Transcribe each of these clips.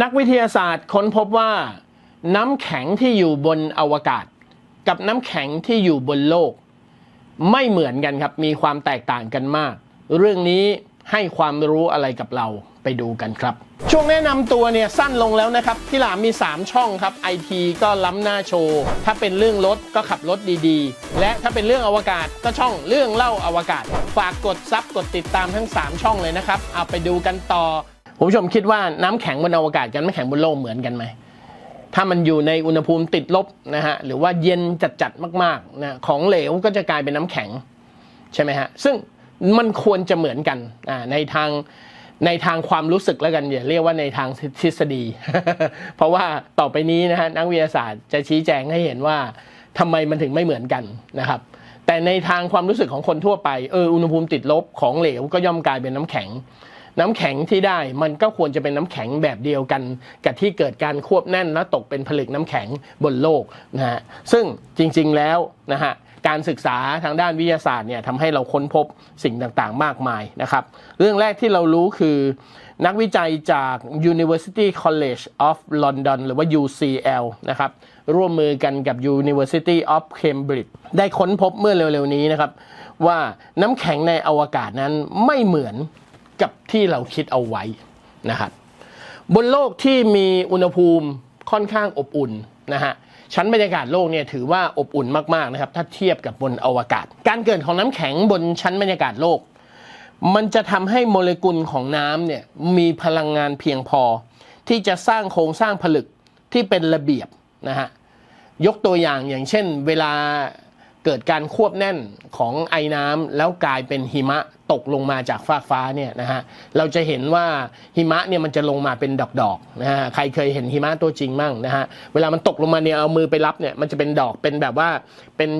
นักวิทยาศาสตร์ค้นพบว่าน้ำแข็งที่อยู่บนอวกาศ กับน้ำแข็งที่อยู่บนโลก ไม่เหมือนกันครับ มีความแตกต่างกันมาก เรื่องนี้ให้ความรู้อะไรกับเราไปดูกันครับ ช่วงแนะนำตัวเนี่ยสั้นลงแล้วนะครับพี่หลามมี 3 ช่องครับไอทีก็ล้ำหน้าโชว์ ถ้าเป็นเรื่องรถก็ขับรถดีๆ และถ้าเป็นเรื่องอวกาศก็ช่องเรื่องเล่าอวกาศ ฝากกดซับกดติดตามทั้ง 3 ช่องเลยนะครับเอาไปดูกันต่อ คุณผู้ชมคิดว่าน้ำแข็งบนอวกาศกับน้ำแข็งบนโลกเหมือนกันไหมถ้ามันอยู่ในอุณหภูมิติดลบนะฮะหรือว่าเย็นจัดๆมากๆนะของเหลวก็จะกลายเป็นน้ำแข็งใช่ไหมฮะซึ่งมันควรจะเหมือนกันอ่าในทางในทางความรู้สึกแล้วกันอย่าเรียกว่าในทางทฤษฎี เพราะว่าต่อไปนี้นะฮะนักวิทยาศาสตร์จะชี้แจงให้เห็นว่าทำไมมันถึงไม่เหมือนกันนะครับ แต่ในทางความรู้สึกของคนทั่วไปเอออุณหภูมิติดลบของเหลวก็ย่อมกลายเป็นน้ำแข็ง น้ำแข็งที่ได้มันก็ควรจะเป็นน้ำแข็งแบบเดียวกัน กับที่เกิดการควบแน่นและตกเป็นผลึกน้ำแข็งบนโลกนะฮะซึ่งจริงๆแล้วนะฮะการศึกษาทางด้านวิทยาศาสตร์เนี่ยทำให้เราค้นพบสิ่งต่างๆ มากมายนะครับ เรื่องแรกที่เรารู้คือ นักวิจัยจาก University College of London หรือว่า UCL นะครับร่วมมือกันกับ University of Cambridge ได้ค้นพบเมื่อเร็วๆนี้นะครับ ว่าน้ำแข็งในอวกาศนั้นไม่เหมือน กับที่เราคิดเอาไว้นะครับบนโลกที่มีอุณหภูมิค่อนข้างอบอุ่นนะฮะชั้นบรรยากาศโลกเนี่ยถือว่าอบอุ่นมากๆนะครับถ้าเทียบกับบนอวกาศ การเกิดของน้ำแข็งบนชั้นบรรยากาศโลก มันจะทำให้โมเลกุลของน้ำเนี่ยมีพลังงานเพียงพอ ที่จะสร้างโครงสร้างผลึกที่เป็นระเบียบนะฮะยกตัวอย่างอย่างเช่น เวลา เกิดการควบแน่นของไอ้น้ำแล้วกลายเป็นหิมะตกลงมาจากฟากฟ้าเนี่ยนะฮะเราจะเห็นว่าหิมะเนี่ยมันจะลงมาเป็นดอกๆนะฮะใครเคยเห็นหิมะตัวจริงมั่งนะฮะเวลามันตกลงมาเนี่ยเอามือไปรับเนี่ยมันจะเป็นดอกเป็นแบบว่าเป็น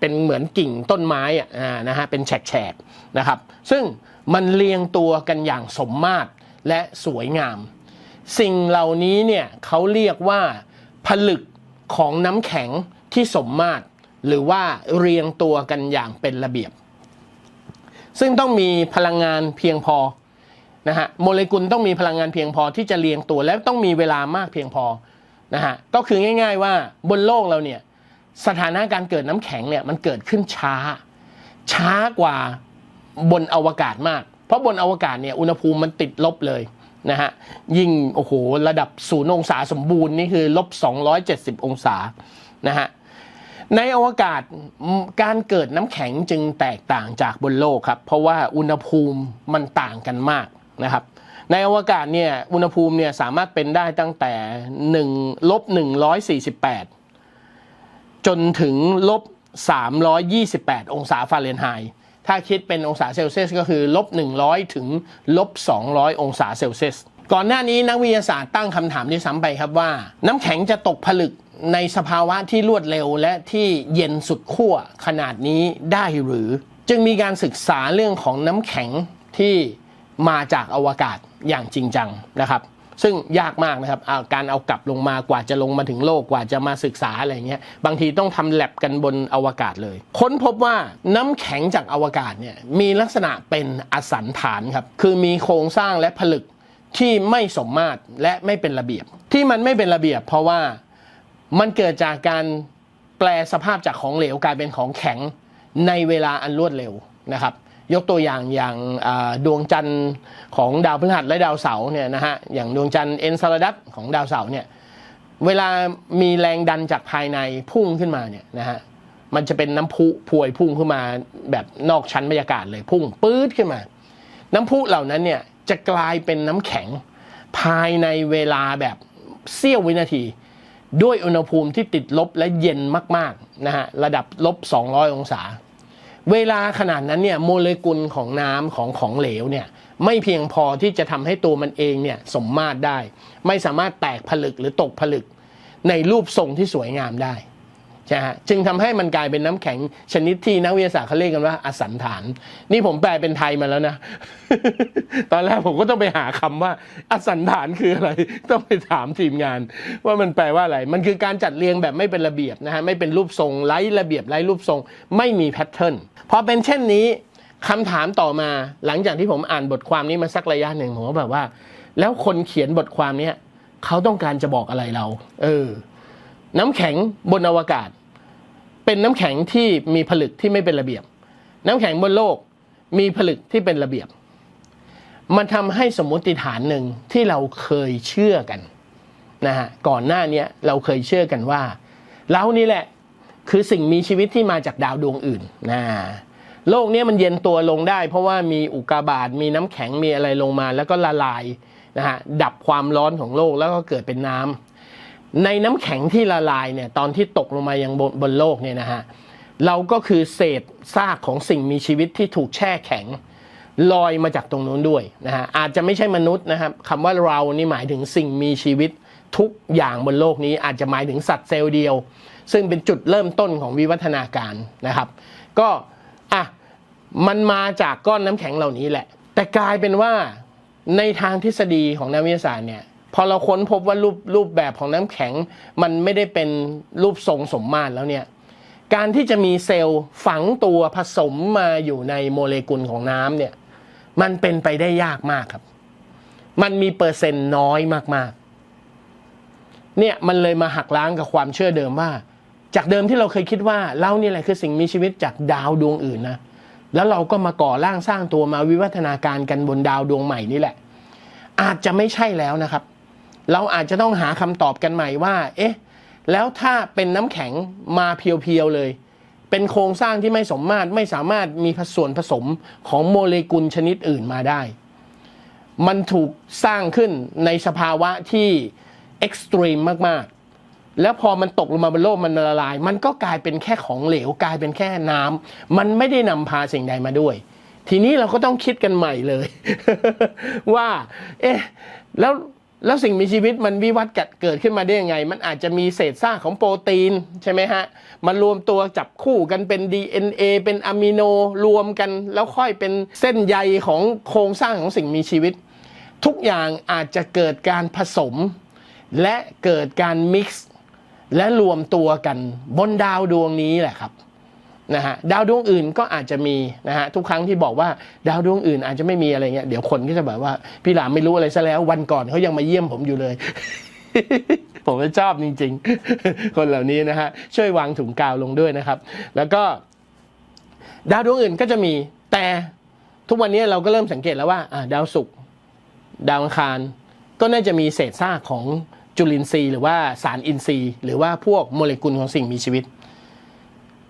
เป็นเหมือนกิ่งต้นไม้อะอ่านะฮะเป็นแฉกๆนะครับ ซึ่งมันเรียงตัวกันอย่างสมมาตรและสวยงาม สิ่งเหล่านี้เนี่ยเขาเรียกว่าผลึกของน้ำแข็งที่สมมาตร หรือว่าเรียงตัวกันอย่างเป็นระเบียบ ซึ่งต้องมีพลังงานเพียงพอนะฮะโมเลกุลต้องมีพลังงานเพียงพอที่จะเรียงตัวและต้องมีเวลามากเพียงพอนะฮะก็คือง่าย ๆว่าบนโลกเราเนี่ยสถานะการเกิดน้ำแข็งเนี่ยมันเกิดขึ้นช้า ช้ากว่าบนอวกาศมาก เพราะบนอวกาศเนี่ยอุณหภูมิมันติดลบเลยนะฮะยิ่งโอ้โหระดับศูนย์องศาสมบูรณ์นี่คือลบ270 องศานะฮะ ในอวกาศการเกิดน้ำแข็งจึงแตกต่างจากบนโลกครับ เพราะว่าอุณหภูมิมันต่างกันมากนะครับ ในอวกาศเนี่ยอุณหภูมิเนี่ยสามารถเป็นได้ตั้งแต่1ลบ148 จนถึงลบ328 องศาฟาเรนไฮต์ถ้าคิดเป็นองศาเซลเซียสก็คือลบ100 ถึงลบ200 องศาเซลเซียส ก่อนหน้านี้นักวิทยาศาสตร์ตั้งคำถามด้วยซ้ำไปครับว่า น้ำแข็งจะตกผลึก ในสภาวะที่รวดเร็วและที่เย็นสุดขั้วขนาดนี้ได้หรือ จึงมีการศึกษาเรื่องของน้ำแข็งที่มาจากอวกาศอย่างจริงจังนะครับ ซึ่งยากมากนะครับาการเอากลับลงมากว่าจะลงมาถึงโลกกว่าจะมาศึกษาอะไรเงี้ยบางทีต้องทำแลบกันบนอวกาศเลย ค้นพบว่าน้ำแข็งจากอวกาศเนี่ยมีลักษณะเป็นอสันฐานครับคือมีโครงสร้างและผลึกที่ไม่สมมาตรและไม่เป็นระเบียบ ที่มันไม่เป็นระเบียบ เพราะว่า มันเกิดจากการแปลสภาพจากของเหลวกลายเป็นของแข็งในเวลาอันรวดเร็วนะครับ ยกตัวอย่างอย่างดวงจันทร์ของดาวพฤหัสและดาวเสาร์เนี่ยนะฮะอย่างดวงจันทร์เอ็นซา d ดัสของดาวเสาร์เนี่ยเวลามีแรงดันจากภายในพุ่งขึ้นมาเนี่ยนะฮะมันจะเป็นน้ำพุพวยพุ่งขึ้นมาแบบนอกชั้นบรรยากาศเลยพุ่งปื๊ดขึ้นมา น้ำพุเหล่านั้นเนี่ยจะกลายเป็นน้ำแข็งภายในเวลาแบบเสี้ยววินาที ด้วยอุณหภูมิที่ติดลบและเย็นมากๆนะฮะระดับลบ 200 องศา เวลาขนาดนั้นเนี่ยโมเลกุลของน้ำของของเหลวเนี่ยไม่เพียงพอที่จะทำให้ตัวมันเองเนี่ยสมมาตรได้ ไม่สามารถแตกผลึกหรือตกผลึกในรูปทรงที่สวยงามได้ ใช่ฮะจึงทำให้มันกลายเป็นน้ำแข็งชนิดที่นักวิทยาศาสตร์เขาเรียกกันว่าอสันฐาน นี่ผมแปลเป็นไทยมาแล้วนะ ตอนแรกผมก็ต้องไปหาคำว่า อสันฐานคืออะไร ต้องไปถามทีมงาน ว่ามันแปลว่าอะไร มันคือการจัดเรียงแบบไม่เป็นระเบียบนะฮะ ไม่เป็นรูปทรงไร้ระเบียบไร้รูปทรง ไม่มีแพทเทิร์นพอเป็นเช่นนี้คำถามต่อมาหลังจากที่ผมอ่านบทความนี้มาสักระยะหนึ่งผมก็แบบว่า แล้วคนเขียนบทความเนี้ยเขาต้องการจะบอกอะไรเรา เออ น้ำแข็งบนอวกาศ เป็นน้ำแข็งที่มีผลึกที่ไม่เป็นระเบียบ น้ำแข็งบนโลกมีผลึกที่เป็นระเบียบ มันทำให้สมมติฐานหนึ่งที่เราเคยเชื่อกันนะฮะก่อนหน้านี้เราเคยเชื่อกันว่าเรานี่แหละคือสิ่งมีชีวิตที่มาจากดาวดวงอื่นนะโลกนี้มันเย็นตัวลงได้ เพราะว่ามีอุกกาบาตมีน้ำแข็งมีอะไรลงมา แล้วก็ละลายนะฮะดับความร้อนของโลกแล้วก็เกิดเป็นน้ำ ในน้ำแข็งที่ละลายเนี่ยตอนที่ตกลงมายังบนบนโลกเนี่ยนะฮะเราก็คือเศษซากของสิ่งมีชีวิตที่ถูกแช่แข็งลอยมาจากตรงนู้นด้วยนะฮะอาจจะไม่ใช่มนุษย์นะครับคำว่าเรานี่หมายถึงสิ่งมีชีวิตทุกอย่างบนโลกนี้อาจจะหมายถึงสัตว์เซลล์เดียว ซึ่งเป็นจุดเริ่มต้นของวิวัฒนาการนะครับ ก็อะมันมาจากก้อนน้ำแข็งเหล่านี้แหละ แต่กลายเป็นว่าในทางทฤษฎีของนักวิทยาศาสตร์เนี่ย พอเราค้นพบว่ารูปรูปแบบของน้ำแข็ง มันไม่ได้เป็นรูปทรงสมมาตรแล้วเนี่ยการที่จะมีเซลล์ฝังตัวผสมมาอยู่ในโมเลกุลของน้ำเนี่ยมันเป็นไปได้ยากมากครับ มันมีเปอร์เซ็นต์น้อยมากๆ เนี่ยมันเลยมาหักล้างกับความเชื่อเดิมว่า จากเดิมที่เราเคยคิดว่าเรานี่แหละคือสิ่งมีชีวิตจากดาวดวงอื่นนะแล้วเราก็มาก่อร่างสร้างตัวมาวิวัฒนาการกันบนดาวดวงใหม่นี่แหละ อาจจะไม่ใช่แล้วนะครับ เราอาจจะต้องหาคำตอบกันใหม่ว่า เอ๊ะ แล้วถ้าเป็นน้ำแข็งมาเพียวๆเลย เป็นโครงสร้างที่ไม่สมมาตรไม่สามารถมีส่วนผสมของโมเลกุลชนิดอื่นมาได้ มันถูกสร้างขึ้นในสภาวะที่เอ็กซ์ตรีมมากๆ แล้วพอมันตกลงมาบนโลกมันละลาย มันก็กลายเป็นแค่ของเหลวกลายเป็นแค่น้ำมันไม่ได้นำพาสิ่งใดมาด้วย ทีนี้เราก็ต้องคิดกันใหม่เลย ว่า เอ๊ะ แล้ว แล้วสิ่งมีชีวิตมันวิวัฒน์เกิดขึ้นมาได้ยังไง มันอาจจะมีเศษซากของโปรตีนใช่ไหมฮะ มันรวมตัวจับคู่กันเป็น DNA เป็นอะมิโนรวมกัน แล้วค่อยเป็นเส้นใยของโครงสร้างของสิ่งมีชีวิต ทุกอย่างอาจจะเกิดการผสม และเกิดการมิกซ์และรวมตัวกันบนดาวดวงนี้แหละครับ นะฮะดาวดวงอื่นก็อาจจะมีนะฮะทุกครั้งที่บอกว่าดาวดวงอื่นอาจจะไม่มีอะไรเงี้ยเดี๋ยวคนก็จะแบบว่าพี่หลามไม่รู้อะไรซะแล้ววันก่อนเขายังมาเยี่ยมผมอยู่เลย ผมชอบจริง ๆ คนเหล่านี้นะฮะช่วยวางถุงกาวลงด้วยนะครับ แล้วก็ ดาวดวงอื่นก็จะมี แต่ทุกวันนี้เราก็เริ่มสังเกตแล้วว่าดาวศุกร์ดาวอังคาร ก็น่าจะมีเศษซากของจุลินทรีย์หรือว่าสารอินทรีย์ หรือว่าพวกโมเลกุลของสิ่งมีชีวิต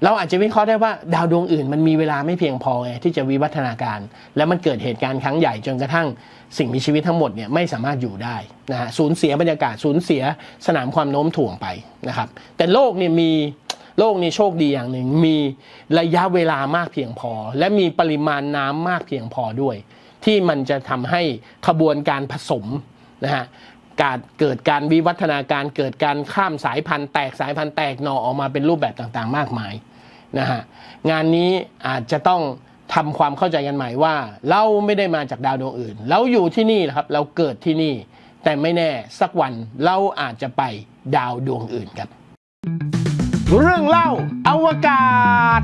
เราอาจจะวิเคราะห์ได้ว่าดาวดวงอื่นมันมีเวลาไม่เพียงพอไงที่จะวิวัฒนาการ แล้วมันเกิดเหตุการณ์ครั้งใหญ่จนกระทั่งสิ่งมีชีวิตทั้งหมดเนี่ยไม่สามารถอยู่ได้นะฮะสูญเสียบรรยากาศสูญเสียสนามความโน้มถ่วงไปนะครับแต่โลกเนี่ยมีโลกนี้โชคดีอย่างหนึ่งมีระยะเวลามากเพียงพอ และมีปริมาณน้ำมากเพียงพอด้วย ที่มันจะทำให้ขบวนการผสมนะฮะ การเกิดการวิวัฒนาการเกิดการข้ามสายพันธุ์แตกสายพันธุ์แตกหน่อออกมาเป็นรูปแบบต่างๆ มากมายนะฮะงานนี้อาจจะต้องทำความเข้าใจกันใหม่ว่า เราไม่ได้มาจากดาวดวงอื่น เราอยู่ที่นี่แหละครับ เราเกิดที่นี่ แต่ไม่แน่สักวันเราอาจจะไปดาวดวงอื่นครับเรื่องเล่าอวกาศ